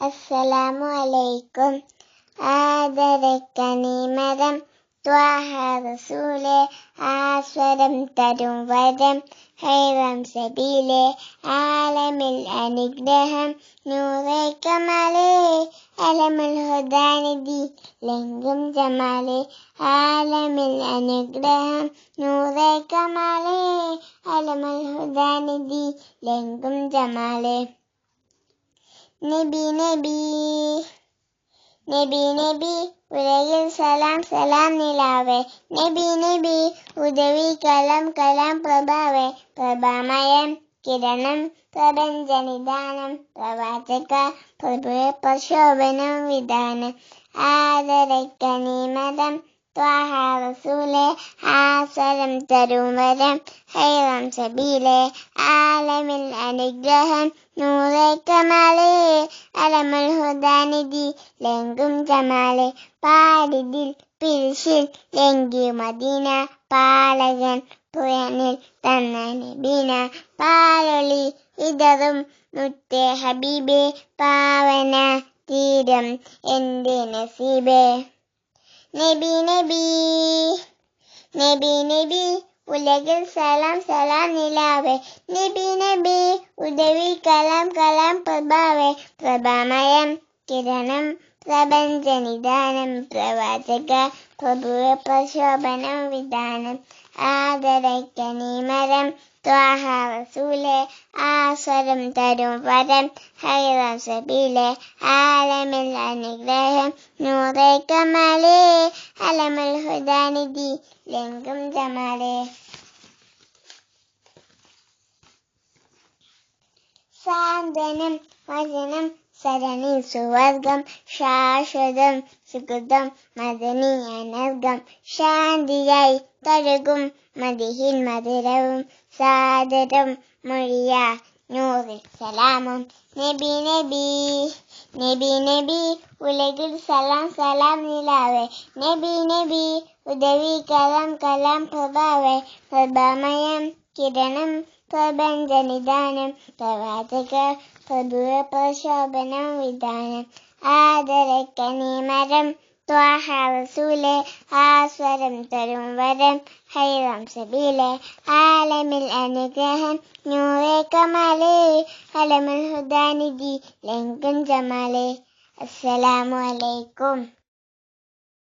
അസ്സലാമു അലൈക്കും ആദരക്കനിമരം ത്വാഹ റസൂലെ ആസ്വരം തരും വരം ഹൈറം സബീലെ ആലമിൽ അനുഗ്രഹം നൂറെ കമാലേ അലമുൽ ഹുദാനിധി ലെങ്കും ജമാലെ ആലമിൽ അനുഗ്രഹം നൂറെ കമാലേ അലമുൽ ഹുദാനിധി ലെങ്കും ജമാലെ നബി നബി നബി നബി ഉലകിൽ സലാം സലാം നിലാവേ. നബി നബി ഉദവി കലം കലാം പ്രഭാവേ. പ്രഭാമയം കിരണം പ്രപഞ്ചനിദാനം. പ്രവാചക പ്രഭുവെ പ്രശോഭനം വിധാനം. ആദരക്കനിമതം ത്വാഹ റസൂലെ. ആസരം തരും വരം ഹൈറം സബീലെ ആലമിൽ അനുഗ്രഹം നൂറെ കമാലേ അലമുൽ ഹുദാനിധി ലെങ്കും ജമാലെ. പാടിതിൽ പിരിശിൽ ലെങ്കി മദീന. പാലകൻ പുയനിൽ തന്ന നബീന. പാലൊളി ഇതറും മുത്തേ ഹബീബേ. പാവന തീരം എന്റെ നസീബേ. നബി നബി നബി നബി ഉലകിൽ സലാം സലാം നിലാവേ നബി നബി ഉദവി കലാം കലാം പ്രഭാവേ പ്രഭാമയം കിരണം പ്രപഞ്ചനിദാനം പ്രവാചക പ്രഭുവ പ്രശോഭനം വിധാനം ആദരക്കനിമരം ത്വാഹ റസൂലെ ആസ്വരം തരും വരം ഹൈറസബിലെ സബീലെ ആലമിൽ അനുഗ്രഹം നൂറെ കമലേ അലമുൽ ഹുദാനിധി ലെങ്കും ജമാലേ. സാന്ത്വനം വചനം സരണി സുവർഗം ശാശ്വതം സുഗതം മദനി അനർഗം ശാന്തിയായി തഴുകും മതിഹിൻ മധുരവും സാദരം മൊഴിയ നൂറിൽ സലാമും നബി നബി നബി നബി ഉലകിൽ സലാം സലാം നിലാവേ നബി നബി ഉദവി കലാം കലാം പ്രഭാവേ പ്രഭാമയം കിരണം പ്രപഞ്ചനിദാനം പ്രവാചക പ്രഭുവ പ്രശോഭനം വിധാനം. ആദരക്കനിമരം ത്വാഹാവസൂലെ ആസ്വരം തരും വരം ഹൈറം ആലമിൽ അനുഗ്രഹം നൂറെ കമാലേ അലമുൽ ഹുദാനിധി ലങ്കൻ ജമാലേ. അസ്സലാമു അലൈക്കും.